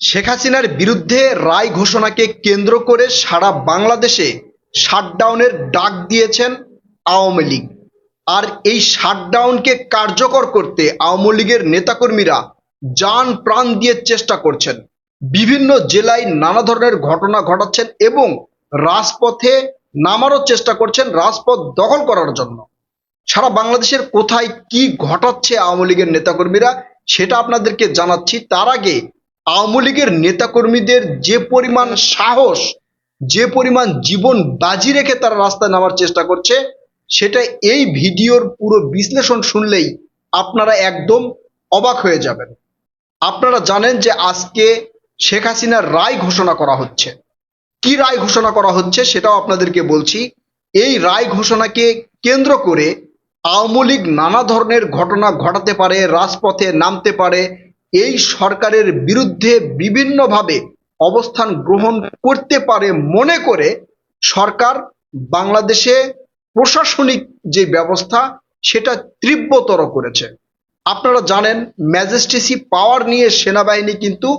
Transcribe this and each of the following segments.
শেখ হাসিনার বিরুদ্ধে রায় ঘোষণাকে কেন্দ্র করে সারা বাংলাদেশে শাটডাউনের ডাক দিয়েছেন আওয়ামী লীগ। আর এই শাটডাউনকে কার্যকর করতে আওয়ামী লীগের নেতাকর্মীরা যান প্রাণ দিয়ে চেষ্টা করছেন। বিভিন্ন জেলায় নানা ধরনের ঘটনা ঘটাচ্ছেন এবং রাজপথে নামারও চেষ্টা করছেন রাজপথ দখল করার জন্য। সারা বাংলাদেশের কোথায় কি ঘটাচ্ছে আওয়ামী লীগের নেতাকর্মীরা সেটা আপনাদেরকে জানাচ্ছি। তার আগে আওয়ামী লীগের নেতাকর্মীদের যে পরিমাণ সাহস, যে পরিমাণ জীবন বাজি রেখে তারা রাস্তায় নামার চেষ্টা করছে, সেটা এই ভিডিওর পুরো বিশ্লেষণ শুনলেই আপনারা একদম অবাক হয়ে যাবেন। আপনারা জানেন যে আজকে শেখ হাসিনার রায় ঘোষণা করা হচ্ছে। কি রায় ঘোষণা করা হচ্ছে সেটাও আপনাদেরকে বলছি। এই রায় ঘোষণাকে কেন্দ্র করে আওয়ামী লীগ নানা ধরনের ঘটনা ঘটাতে পারে, রাজপথে নামতে পারে এই সরকারের বিরুদ্ধে বিভিন্নভাবে অবস্থান গ্রহণ করতে পারে মনে করে সরকার বাংলাদেশে প্রশাসনিক যে ব্যবস্থা, সেটা তীব্রতর করেছে। আপনারা জানেন ম্যাজেস্টেসি পাওয়ার নিয়ে সেনাবাহিনী কিন্তু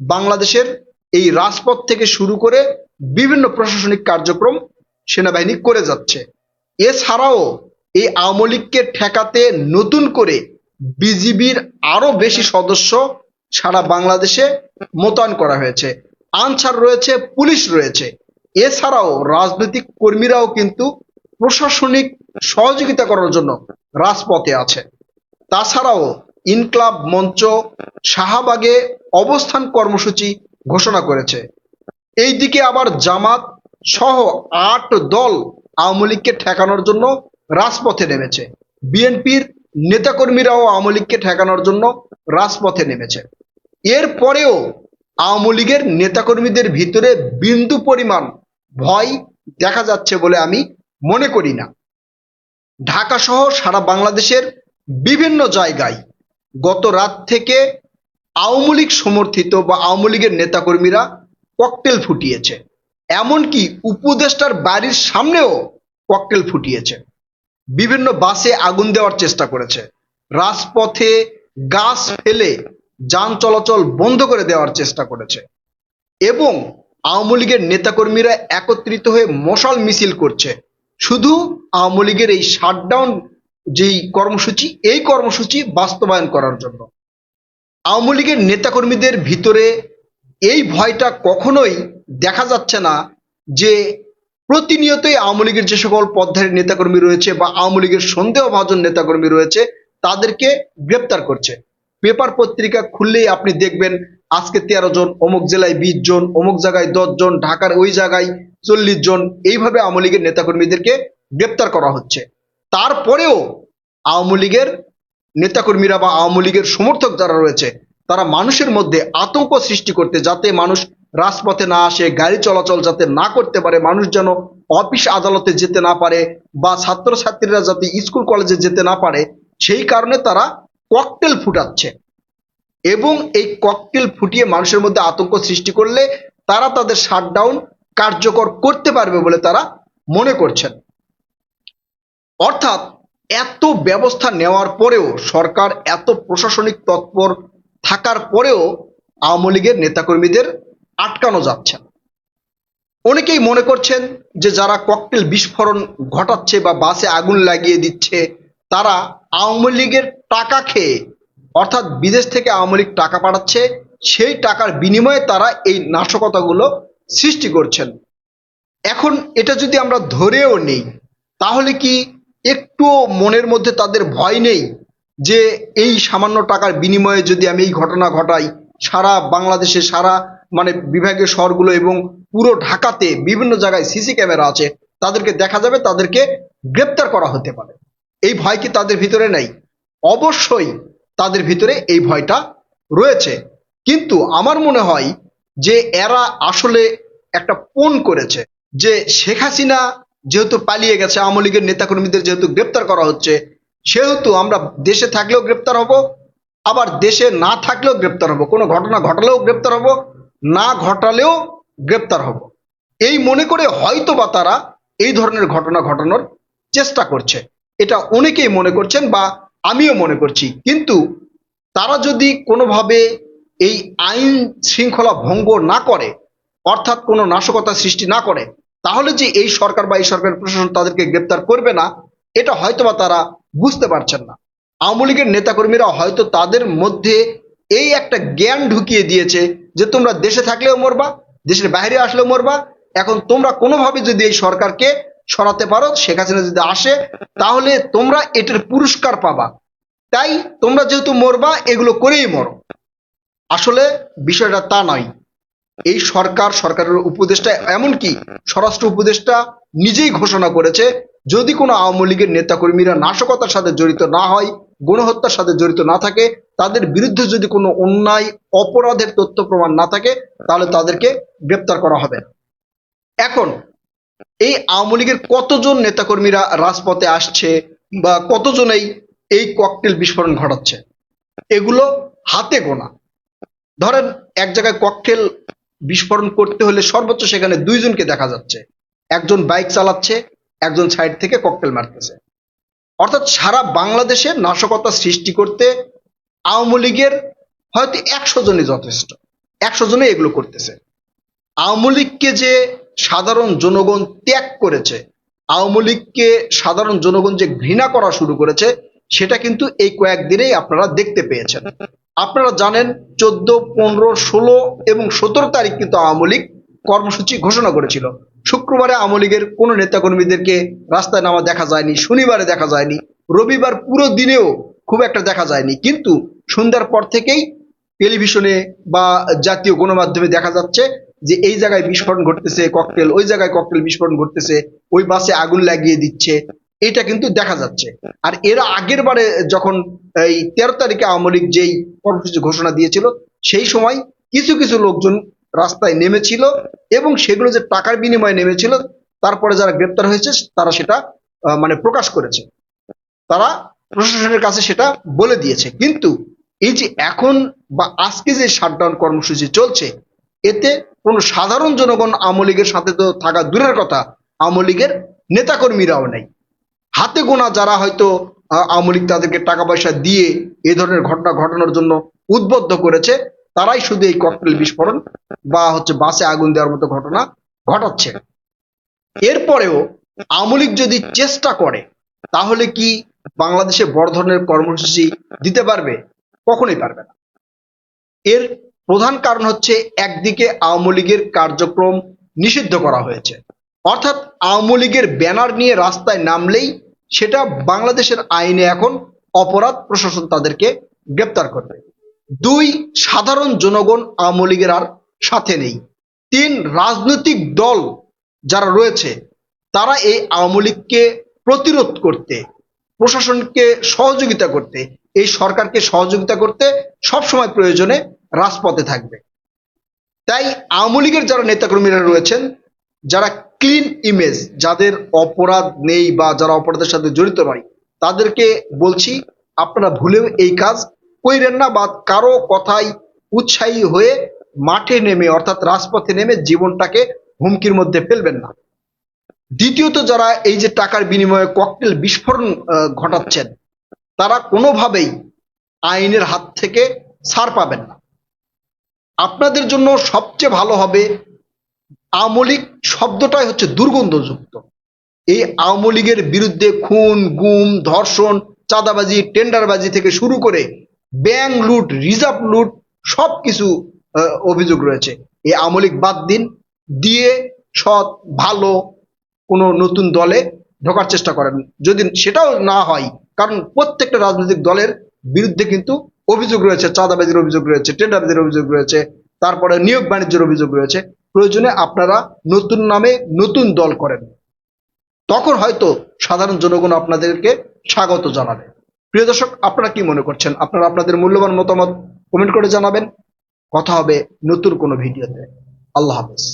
বাংলাদেশের এই রাজপথ থেকে শুরু করে বিভিন্ন প্রশাসনিক কার্যক্রম সেনাবাহিনী করে যাচ্ছে। এছাড়াও এই আওয়ামী লীগকে ঠেকাতে নতুন করে বিজিবির আরও বেশি সদস্য সারা বাংলাদেশে মোতায়েন করা হয়েছে। আনসার রয়েছে, পুলিশ রয়েছে। এছাড়াও রাজনৈতিক কর্মীরাও কিন্তু প্রশাসনিক সহযোগিতা করার জন্য রাজপথে আছে। তাছাড়াও ইনক্লাব মঞ্চ শাহবাগে অবস্থান কর্মসূচি ঘোষণা করেছে। এইদিকে আবার জামাত সহ আট দল আওয়ামী লীগকে ঠেকানোর জন্য রাজপথে নেমেছে। বিএনপির নেতাকর্মীরাও আওয়ামী লীগকে ঠেকানোর জন্য রাজপথে নেমেছে। এরপরেও আওয়ামী লীগের নেতাকর্মীদের ভিতরে বিন্দু পরিমাণ ভয় দেখা যাচ্ছে বলে আমি মনে করি না। ঢাকা সহ সারা বাংলাদেশের বিভিন্ন জায়গায় গত রাত থেকে আওয়ামী লীগ সমর্থিত বা আওয়ামী লীগের নেতাকর্মীরা ককটেল ফুটিয়েছে। এমনকি উপদেষ্টার বাড়ির সামনেও ককটেল ফুটিয়েছে। বিভিন্ন বাসে আগুন দেওয়ার চেষ্টা করেছে। রাজপথে গাছ ফেলে যান চলাচল বন্ধ করে দেওয়ার চেষ্টা করেছে। এবং আওয়ামী লীগের নেতাকর্মীরা একত্রিত হয়ে মশাল মিছিল করছে। শুধু আওয়ামী লীগের এই শাটডাউন যেই কর্মসূচি, এই কর্মসূচি বাস্তবায়ন করার জন্য। আওয়ামী লীগের নেতাকর্মীদের ভিতরে এই ভয়টা কখনোই দেখা যাচ্ছে না যে প্রতিনিয়তই আওয়ামী লীগের যে সকল পদধারী নেতাকর্মী রয়েছে বা আওয়ামী লীগের সন্দেহভাজন নেতাকর্মী রয়েছে, তাদেরকে গ্রেপ্তার করছে। পেপার পত্রিকা খুললেই আপনি দেখবেন আজকে তেরো জন, অমুক জেলায় বিশ জন, অমুক জায়গায় দশ জন, ঢাকার ওই জায়গায় চল্লিশ জন, এইভাবে আওয়ামী লীগের নেতাকর্মীদেরকে গ্রেপ্তার করা হচ্ছে। তারপরেও আওয়ামী লীগের নেতাকর্মীরা বা আওয়ামী লীগের সমর্থক যারা রয়েছে, তারা মানুষের মধ্যে আতঙ্ক সৃষ্টি করতে যাতে মানুষ রাজপথে না আসে, গাড়ি চলাচল যাতে না করতে পারে, মানুষ যেন অফিস আদালতে যেতে না পারে বা ছাত্রছাত্রীরা যাতে স্কুল, কলেজে যেতে না পারে, সেই কারণে তারা ককটেল ফুটাচ্ছে। এবং এই ককটেল ফুটিয়ে মানুষের মধ্যে আতঙ্ক সৃষ্টি করলে তারা তাদের শাটডাউন কার্যকর করতে পারবে বলে তারা মনে করছেন। অর্থাৎ এত ব্যবস্থা নেওয়ার পরেও, সরকার এত প্রশাসনিক তৎপর থাকার পরেও আওয়ামী লীগের নেতাকর্মীদের আটকানো যাচ্ছে অনেকেই মনে করছেন যে যারা ককটেল বিস্ফোরণ ঘটাচ্ছে বা বাসে আগুন লাগিয়ে দিচ্ছে, তারা আওয়ামী লীগের টাকা খেয়ে, অর্থাৎ বিদেশ থেকে আওয়ামী লীগ টাকা পাঠাচ্ছে, সেই টাকার বিনিময়ে তারা এই নাশকতাগুলো সৃষ্টি করছেন। এখন এটা যদি আমরা ধরেও নেই, তাহলে কি একটু মনের মধ্যে তাদের ভয় নেই যে এই সামান্য টাকার বিনিময়ে যদি আমি এই ঘটনা ঘটাই সারা বাংলাদেশে, সারা মানে বিভাগীয় শহরগুলো এবং পুরো ঢাকাতে বিভিন্ন জায়গায় সিসি ক্যামেরা আছে, তাদেরকে দেখা যাবে, তাদেরকে গ্রেপ্তার করা হতে পারে। এই ভয় কি তাদের ভিতরে নেই? অবশ্যই তাদের ভিতরে এই ভয়টা রয়েছে। কিন্তু আমার মনে হয় যে এরা আসলে একটা পণ করেছে যে শেখ হাসিনা যেহেতু পালিয়ে গেছে, আওয়ামী লীগের নেতাকর্মীদের যেহেতু গ্রেপ্তার করা হচ্ছে, সেহেতু আমরা দেশে থাকলেও গ্রেপ্তার হব আবার দেশে না থাকলেও গ্রেপ্তার হব। কোনো ঘটনা ঘটালেও গ্রেপ্তার হব, না ঘটালেও গ্রেপ্তার হব। এই মনে করে হয়তো বা তারা এই ধরনের ঘটনা ঘটানোর চেষ্টা করছে। এটা অনেকেই মনে করছেন বা আমিও মনে করছি। কিন্তু তারা যদি কোনোভাবে এই আইন শৃঙ্খলা ভঙ্গ না করে, অর্থাৎ কোনো নাশকতা সৃষ্টি না করে, তাহলে যে এই সরকার বা এই সরকারের প্রশাসন তাদেরকে গ্রেপ্তার করবে না, এটা হয়তোবা তারা বুঝতে পারছেন না। আওয়ামী লীগের নেতাকর্মীরা হয়তো তাদের মধ্যে এই একটা জ্ঞান ঢুকিয়ে দিয়েছে যে তোমরা দেশে থাকলেও মরবা, দেশের বাইরে আসলেও মরবা। এখন তোমরা কোনোভাবে যদি এই সরকারকে সরাতে পারো, শেখ হাসিনা যদি আসে, তাহলে তোমরা এটার পুরস্কার পাবা। তাই তোমরা যেহেতু মরবা, এগুলো করেই মরো। আসলে বিষয়টা তা নয়। এই সরকার, সরকারের উপদেষ্টা, এমনকি স্বরাষ্ট্র উপদেষ্টা নিজেই ঘোষণা করেছে, যদি কোনো আওয়ামী লীগের নেতাকর্মীরা নাশকতার সাথে জড়িত না হয় গণহত্যার সাথে জড়িত না থাকে, তাদের বিরুদ্ধে যদি কোনো অন্যায়, অপরাধের তথ্য প্রমাণ না থাকে, তাহলে তাদেরকে গ্রেপ্তার করা হবে। এখন, এই আওয়ামী লীগের কতজন নেতাকর্মীরা রাজপথে আসছে বা কতজনেই এই ককটেল বিস্ফোরণ ঘটাচ্ছে? এগুলো হাতে গোনা। ধরেন, এক জায়গায় ককটেল বিস্ফোরণ করতে হলে সর্বোচ্চ সেখানে দুইজনকে দেখা যাচ্ছে। একজন বাইক চালাচ্ছে, একজন সাইড থেকে ককটেল মারতেছে। অর্থাৎ সারা বাংলাদেশে নাশকতা সৃষ্টি করতে আওয়ামী লীগের হয়তো একশো জনই যথেষ্ট। একশো জনই এগুলো করতেছে। আওয়ামী লীগকে যে সাধারণ জনগণ ত্যাগ করেছে, আওয়ামী লীগকে সাধারণ জনগণ যে ঘৃণা করা শুরু করেছে, সেটা কিন্তু এই কয়েকদিনেই আপনারা দেখতে পেয়েছেন। আপনারা জানেন, চোদ্দ, পনেরো, ষোলো এবং সতেরো তারিখ কিন্তু আওয়ামী লীগ কর্মসূচি ঘোষণা করেছিল। শুক্রবারে আওয়ামী লীগের কোনো নেতাকর্মীদেরকে রাস্তায় নামা দেখা যায়নি, শনিবারে দেখা যায়নি, রবিবার পুরো দিনেও খুব একটা দেখা যায়নি। কিন্তু সন্ধ্যার পর থেকেই টেলিভিশনে বা জাতীয় গণমাধ্যমে দেখা যাচ্ছে যে এই জায়গায় বিস্ফোরণ ঘটতেছে, ককটেল, ওই জায়গায় ককটেল বিস্ফোরণ ঘটতেছে, ওই বাসে আগুন লাগিয়ে দিচ্ছে, এটা কিন্তু দেখা যাচ্ছে। আর এরা আগের বারে যখন এই তেরো তারিখে আওয়ামী লীগ যেই কর্মসূচি ঘোষণা দিয়েছিল, সেই সময় কিছু কিছু লোকজন রাস্তায় নেমেছিল এবং সেগুলো যে টাকার বিনিময়ে নেমেছিল, তারপরে যারা গ্রেপ্তার হয়েছে, তারা সেটা মানে প্রকাশ করেছে। তারা প্রশাসনের কাছে সেটা বলে দিয়েছে। কিন্তু এই যে এখন বা আজকে যে শাটডাউন কর্মসূচি চলছে, এতে কোনো সাধারণ জনগণ আওয়ামী লীগের সাথে তো থাকা দূরের কথা, আওয়ামী লীগের নেতাকর্মীরাও নেই। হাতে গোনা যারা হয়তো আওয়ামী লীগ তাদেরকে টাকা পয়সা দিয়ে এ ধরনের ঘটনা ঘটানোর জন্য উদ্বুদ্ধ করেছে তারাই শুধু এই ককটেল বিস্ফোরণ বা হচ্ছে বাসে আগুন দেওয়ার মতো ঘটনা ঘটাচ্ছে। এরপরেও আওয়ামী লীগ যদি চেষ্টা করে, তাহলে কি বাংলাদেশে বড় ধরনের কর্মসূচি দিতে পারবে? কখনোই পারবে না। এর প্রধান কারণ হচ্ছে একদিকে আওয়ামী লীগের কার্যক্রম নিষিদ্ধ করা হয়েছে। অর্থাৎ আওয়ামী লীগের ব্যানার নিয়ে রাস্তায় নামলেই সেটা বাংলাদেশের আইনে এখন অপরাধ প্রশাসন তাদেরকে গ্রেপ্তার করবে। দুই সাধারণ জনগণ আওয়ামী লীগের আর সাথে নেই। তিন রাজনৈতিক দল যারা রয়েছে, তারা এই আওয়ামী লীগকে প্রতিরোধ করতে, প্রশাসনকে সহযোগিতা করতে, এই সরকারকে সহযোগিতা করতে সবসময় প্রয়োজনে রাজপথে থাকবে। তাই আওয়ামী লীগের যারা নেতাকর্মীরা রয়েছেন, যারা ক্লিন ইমেজ যাদের অপরাধ নেই বা যারা অপরাধের সাথে জড়িত নয়, তাদেরকে বলছি, আপনারা ভুলেও এই কাজ কইরেন না বা কারও কথাই উৎসাহী হয়ে মাঠে নেমে, অর্থাৎ রাজপথে নেমে জীবনটাকে হুমকির মধ্যে ফেলবেন না। দ্বিতীয়ত যারা এই যে টাকার বিনিময়ে ককটেল বিস্ফোরণ ঘটাচ্ছেন, তারা কোনোভাবেই আইনের হাত থেকে ছাড় পাবেন না। আপনাদের জন্য সবচেয়ে ভালো হবে আমলিক শব্দটাই হচ্ছে দুর্গন্ধযুক্ত। এই আওয়ামী লীগের বিরুদ্ধে খুন, গুম, ধর্ষণ, চাঁদাবাজি, টেন্ডারবাজি থেকে শুরু করে ব্যাংক লুট, রিজার্ভ লুট সব কিছু অভিযোগ রয়েছে। এই আমলিক বাদ দিন, দিয়ে সৎ, ভালো কোনো নতুন দলে ঢোকার চেষ্টা করেন। যদি সেটাও না হয়, কারণ প্রত্যেকটা রাজনৈতিক দলের বিরুদ্ধে কিন্তু অভিযোগ রয়েছে, চাঁদাবাজির অভিযোগ রয়েছে টেন্ডারবাজির অভিযোগ রয়েছে, তারপরে নিয়োগ বাণিজ্যের অভিযোগ রয়েছে। প্রয়োজনে আপনারা নতুন নামে নতুন দল করেন। তখন হয়তো সাধারণ জনগণ আপনাদেরকে স্বাগত জানাবে। প্রিয় দর্শক, আপনারা কি মনে করছেন? আপনারা আপনাদের মূল্যবান মতামত কমেন্ট করে জানাবেন। কথা হবে নতুন কোনো ভিডিওতে। আল্লাহ হাফেজ।